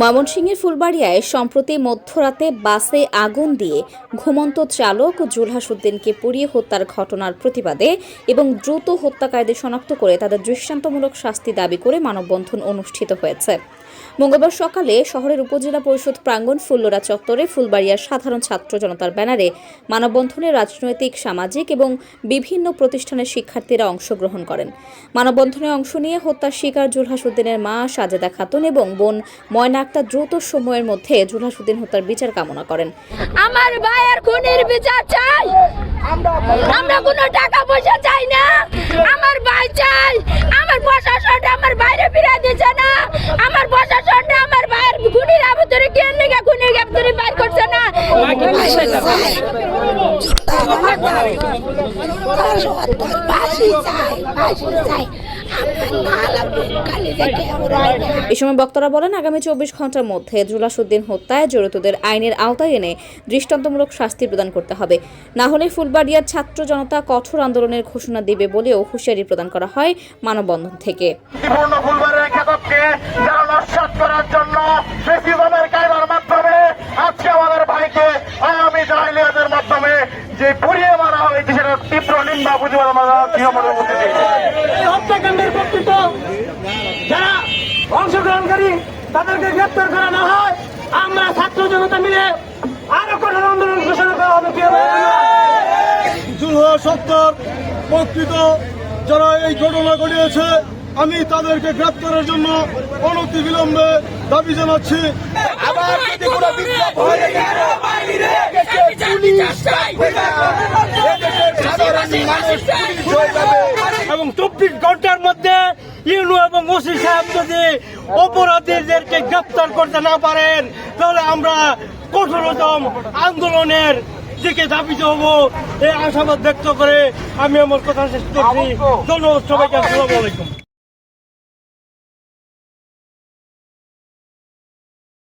ময়মনসিংহের ফুলবাড়িয়ায় সম্প্রতি মধ্যরাতে বাসে আগুন দিয়ে ঘুমন্ত চালক জুলহাসুদ্দিনকে পুড়িয়ে হত্যার ঘটনার প্রতিবাদে এবং দ্রুত হত্যাকারীদের শনাক্ত করে তাদের দৃষ্টান্তমূলক শাস্তি দাবি করে মানববন্ধন অনুষ্ঠিত হয়েছে। মঙ্গলবার সকালে শহরের উপজেলা পরিষদ প্রাঙ্গণ ফুল্লরা চত্বরে ফুলবাড়িয়ার সাধারণ ছাত্র জনতার ব্যানারে মানববন্ধনে রাজনৈতিক, সামাজিক এবং বিভিন্ন প্রতিষ্ঠানের শিক্ষার্থীরা অংশগ্রহণ করেন। মানববন্ধনে অংশ নিয়ে হত্যার শিকার জুলহাসুদ্দিনের মা সাজেদা খাতুন এবং বোন ময়না আক্তার দ্রুত সময়ের মধ্যে জুলহাসুদ্দিন হত্যার বিচার কামনা করেন। আমার ভাইয়ের খুনির বিচার চাই। আমরা কোনো টাকা পয়সা চাই না। আমার ভাই চাই। আমার প্রশাসনটা আমার বাইরে ফিরে দিচ্ছে না আমার প্রশাসনটা আমার ভাইয়ের কে আবুতরে বাইর করছে না? এ সময় বক্তারা বলেন আগামী চব্বিশ ঘণ্টার মধ্যে জুলাসুদ্দিন হত্যায় জড়িতদের আইনের আওতায় এনে দৃষ্টান্তমূলক শাস্তি প্রদান করতে হবে। না হলে ফুলবাড়িয়ার ছাত্র জনতা কঠোর আন্দোলনের ঘোষণা দেবে বলেও হুঁশিয়ারি প্রদান করা হয় মানববন্ধন থেকে। করার জন্য যে পুড়িয়ে মারা হয়েছে সেটা তীব্র নিন্দা প্রতিবাদ আমরা তৃণমূলের মধ্যে এই হত্যাকাণ্ডের প্রকৃত যারা অংশগ্রহণকারী তাদেরকে গ্রেপ্তার করা না হয় আমরা ছাত্র জনতা মিলে আরও কঠোর আন্দোলন ঘোষণা করা হবে সত্তর প্রকৃত যারা এই ঘটনা ঘটিয়েছে আমি তাদেরকে গ্রেপ্তারের জন্য অনতি বিলম্বে দাবি জানাচ্ছি। আবার যদি কোনো বিপ্লব হয়ে এবং চব্বিশ ঘণ্টার মধ্যে ইউনু এবং ওসি সাহেব যদি অপরাধীদেরকে গ্রেপ্তার করতে না পারেন, তাহলে আমরা কঠোরতম আন্দোলনের দিকে দাবিত হব। এই আশাবাদ ব্যক্ত করে আমি আমার কথা শেষ করছি। ধন্যবাদ সবাইকে, আসসালামু আলাইকুম।